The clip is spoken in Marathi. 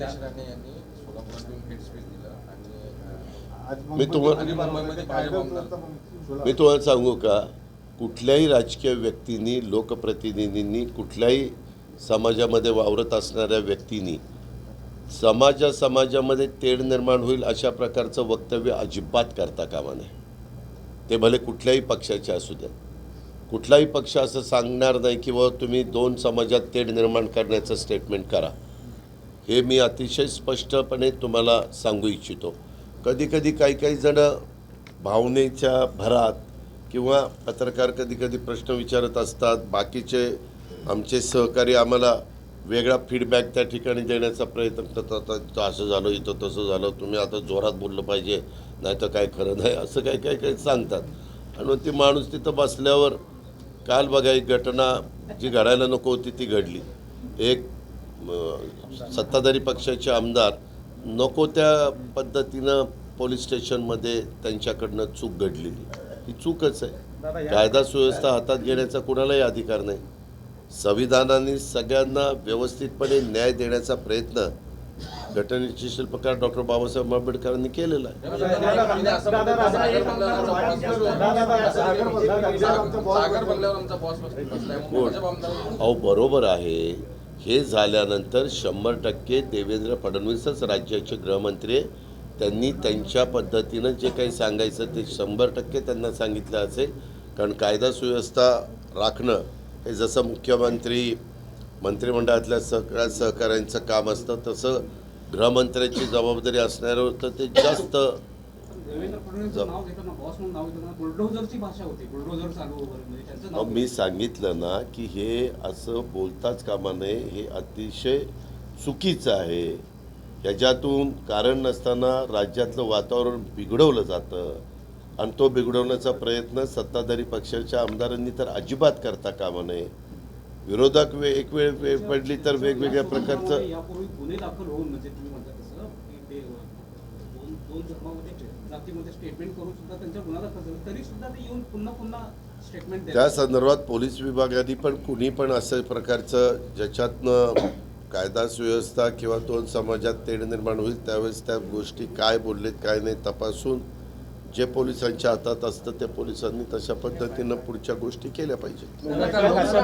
नितेश राणे यांनी सोलापुरात येऊन हेड स्पीच दिलं आणि अं, आज मी तुम्हाला- मी तुम्हाला सांगू का? कुठल्याही राजकीय व्यक्तींनी लोकप्रतिनिधींनी कुठल्याही समाजामध्ये वावरत असणाऱ्या व्यक्तींनी समाजा समाजामध्ये तेढ निर्माण होईल अशा प्रकारचं वक्तव्य अजिबात करता कामा नये. ते भले कुठल्याही पक्षाचे असू द्या कुठलाही पक्ष असं सांगणार नाही की बाबा तुम्ही दोन समाजात तेढ निर्माण करण्याचं स्टेटमेंट करा. हे मी अतिशय स्पष्टपणे तुम्हाला सांगू इच्छितो. कधीकधी काही काही जणं भावनेच्या भरात किंवा पत्रकार कधीकधी प्रश्न विचारत असतात. बाकीचे आमचे सहकारी आम्हाला वेगळा फीडबॅक त्या ठिकाणी देण्याचा प्रयत्न करतात. "इथं असं झालं इथं तसं झालं तुम्ही आता जोरात बोललं पाहिजे नाही तर काय खरं नाही असं काही काही काही सांगतात. आणि मग ती माणूस तिथं बसल्यावर काल बघा एक घटना जी घडायला नको होती ती घडली. एक सत्ताधारी पक्षाचे आमदार नको त्या पद्धतीनं पोलीस स्टेशनमध्ये त्यांच्याकडनं चूक घडलेली. ही चूकच आहे. कायदा सुव्यवस्था हातात घेण्याचा कुणालाही अधिकार नाही. संविधानाने सगळ्यांना व्यवस्थितपणे न्याय देण्याचा प्रयत्न घटनेचे शिल्पकार डॉक्टर बाबासाहेब आंबेडकरांनी केलेला आहे. अहो बरोबर आहे. हे झाल्यानंतर शंभर टक्के देवेंद्र फडणवीसच राज्याचे गृहमंत्री त्यांनी त्यांच्या पद्धतीनं जे काही सांगायचं ते शंभर टक्के त्यांना सांगितलं असेल. कारण कायदा सुव्यवस्था राखणं हे जसं मुख्यमंत्री मंत्रिमंडळातल्या सगळ्या सहकाऱ्यांचं काम असतं तसं गृहमंत्र्याची जबाबदारी असणारं होतं ते जास्त मी सांगितलं ना की हे असं बोलताच कामा नये हे अतिशय चुकीचं आहे. ह्याच्यातून कारण नसताना राज्यातलं वातावरण बिघडवलं जातं. आणि तो बिघडवण्याचा प्रयत्न सत्ताधारी पक्षाच्या आमदारांनी तर अजिबात करता कामा नये. विरोधक वे एक वेळ वेळ पडली तर वेगवेगळ्या प्रकारचं दोन धर्मामध्ये जातीमध्ये स्टेटमेंट करून सुद्धा त्यांच्या गुन्हा दाखल झाला तरी सुद्धा ते येऊन पुन्हा पुन्हा स्टेटमेंट त्या संदर्भात पोलीस विभागाने पण कुणी पण असं प्रकारचं ज्याच्यातनं कायदा सुव्यवस्था किंवा दोन समाजात तेढ निर्माण होईल त्यावेळेस त्या गोष्टी काय बोललेत काय नाही तपासून जे पोलिसांच्या हातात असतं त्या पोलिसांनी तशा पद्धतीनं पुढच्या गोष्टी केल्या पाहिजेत.